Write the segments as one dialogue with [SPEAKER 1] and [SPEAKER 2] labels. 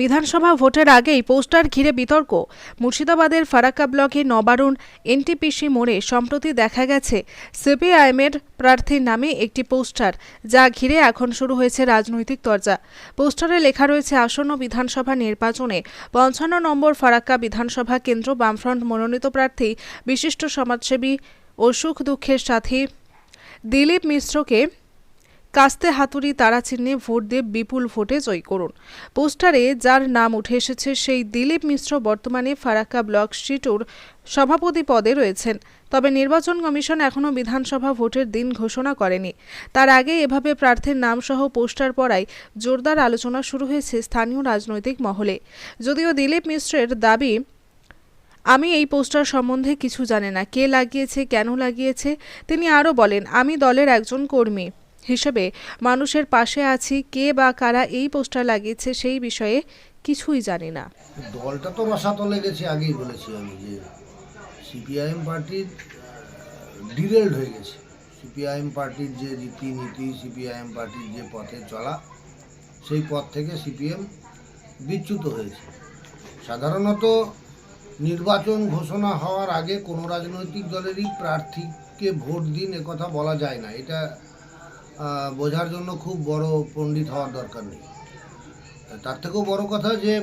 [SPEAKER 1] বিধানসভা ভোটের আগেই পোস্টার ঘিরে বিতর্ক। মুর্শিদাবাদের ফারাক্কা ব্লকে নবারুণ এনটিপিসি মোড়ে সম্প্রতি দেখা গেছে সিপিআইএমের প্রার্থীর নামে একটি পোস্টার, যা ঘিরে এখন শুরু হয়েছে রাজনৈতিক চর্চা পোস্টারে লেখা রয়েছে, আসন্ন বিধানসভা নির্বাচনে পঞ্চান্ন নম্বর ফারাক্কা বিধানসভা কেন্দ্র বামফ্রন্ট মনোনীত প্রার্থী, বিশিষ্ট সমাজসেবী ও সুখ দুঃখের সাথী দিলীপ মিশ্রকে কাস্তে হাতুড়ি তারা চিহ্নে ভোট দিয়ে বিপুল ভোটে জয় করুন। পোস্টারে যার নাম উঠে এসেছে সেই দিলীপ মিশ্র বর্তমানে ফারাক্কা ব্লক সিটুর সভাপতি পদে রয়েছেন। তবে নির্বাচন কমিশন এখনও বিধানসভা ভোটের দিন ঘোষণা করেনি। তার আগে এভাবে প্রার্থীর নাম সহ পোস্টার পড়ায় জোরদার আলোচনা শুরু হয়েছে স্থানীয় রাজনৈতিক মহলে। যদিও দিলীপ মিশ্রের দাবি, আমি এই পোস্টার সম্বন্ধে কিছু জানি না। কে লাগিয়েছে, কেন লাগিয়েছে? তিনি আরও বলেন, আমি দলের একজন কর্মী। হিসেবে মানুষের পাশে আছি, কে বা কারা এই পোস্টার লাগিয়েছে সেই বিষয়ে কিছুই জানি না।
[SPEAKER 2] দলটা তো রসাতলে গেছে আগেই বলেছি আমি যে সিপিআইএম পার্টির ডিরেল্ড হয়ে গেছে। সিপিআইএম পার্টির যে রীতিনীতি, সিপিআইএম পার্টির যে পথে চলা, সেই পথ থেকে সিপিএম বিচ্যুত হয়েছে। সাধারণত নির্বাচন ঘোষণা হওয়ার আগে কোনো রাজনৈতিক দলেরই প্রার্থীকে ভোট দিন কথা বলা যায় না। এটা বোঝার জন্য খুব বড় পণ্ডিত হওয়ার দরকার নেই। তার থেকেও বড় কথা যে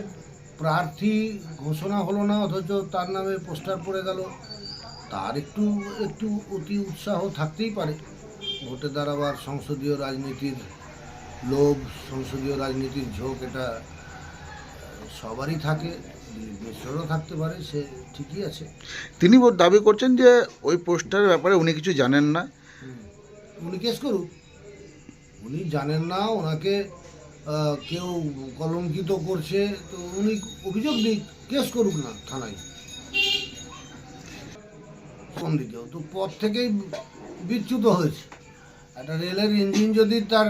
[SPEAKER 2] প্রার্থী ঘোষণা হলো না অথচ তার নামে পোস্টার পড়ে গেল। তার একটু একটু অতি উৎসাহ থাকতেই পারে। ভোটে দাঁড়াবার সংসদীয় রাজনীতির লোভ সংসদীয় রাজনীতির ঝোঁক এটা সবারই থাকে দিলীপ মিশ্রেরও থাকতে পারে সে ঠিকই আছে।
[SPEAKER 3] তিনি দাবি করছেন যে ওই পোস্টারের ব্যাপারে উনি কিছু জানেন না।
[SPEAKER 2] উনি কেস করুক। উনি জানেন না, ওনাকে কেউ কলঙ্কিত করছে, তো উনি অভিযোগ দিক, কেস করুক না থানায়। দিকেও তো পথ থেকেই বিচ্যুত হয়েছে। একটা রেলের ইঞ্জিন যদি তার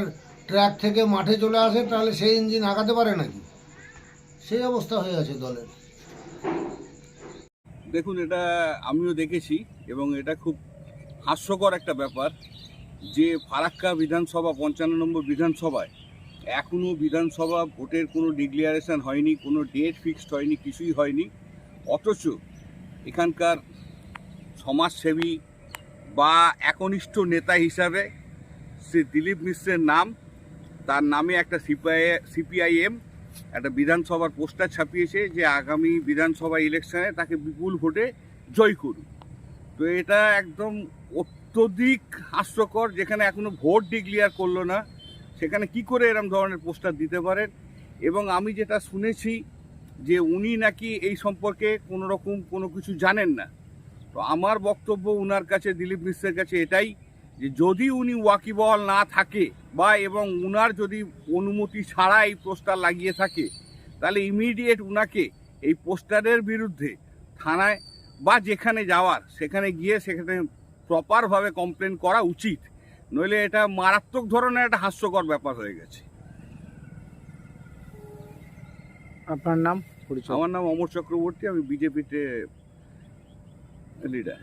[SPEAKER 2] ট্র্যাক থেকে মাঠে চলে আসে, তাহলে সেই ইঞ্জিন আগাতে পারে নাকি? সেই অবস্থা হয়ে আছে দলের।
[SPEAKER 4] দেখুন, এটা আমিও দেখেছি এবং এটা খুব হাস্যকর একটা ব্যাপার। যে ফারাক্কা বিধানসভা, পঞ্চান্ন নম্বর বিধানসভায় এখনও বিধানসভা ভোটের কোনো ডিক্লিয়ারেশন হয়নি, কোনো ডেট ফিক্সড হয়নি, কিছুই হয়নি। অথচ এখানকার সমাজসেবী বা একনিষ্ঠ নেতা হিসাবে শ্রী দিলীপ মিশ্রের নাম, তার নামে একটা সিপিআই সিপিআইএম একটা বিধানসভার পোস্টার ছাপিয়েছে যে আগামী বিধানসভা ইলেকশনে তাকে বিপুল ভোটে জয় করুন তো এটা একদম অত্যধিক হাস্যকর, যেখানে এখনও ভোট ডিক্লিয়ার করল না, সেখানে কি করে এরম ধরনের পোস্টার দিতে পারেন? এবং আমি যেটা শুনেছি যে উনি নাকি এই সম্পর্কে কোনো রকম কোনো কিছু জানেন না। তো আমার বক্তব্য উনার কাছে, দিলীপ মিশ্রের কাছে এটাই যে যদি উনি ওয়াকিবহল না থাকে বা এবং উনার যদি অনুমতি ছাড়া এই পোস্টার লাগিয়ে থাকে, তাহলে ইমিডিয়েট উনাকে এই পোস্টারের বিরুদ্ধে থানায় বা যেখানে যাওয়ার, সেখানে গিয়ে সেখানে প্রপারভাবে কমপ্লেন করা উচিত নইলে এটা মারাত্মক ধরনের একটা হাস্যকর ব্যাপার হয়ে গেছে।
[SPEAKER 5] আপনার নাম
[SPEAKER 4] আমার নাম অমর চক্রবর্তী আমি বিজেপিতে লিডার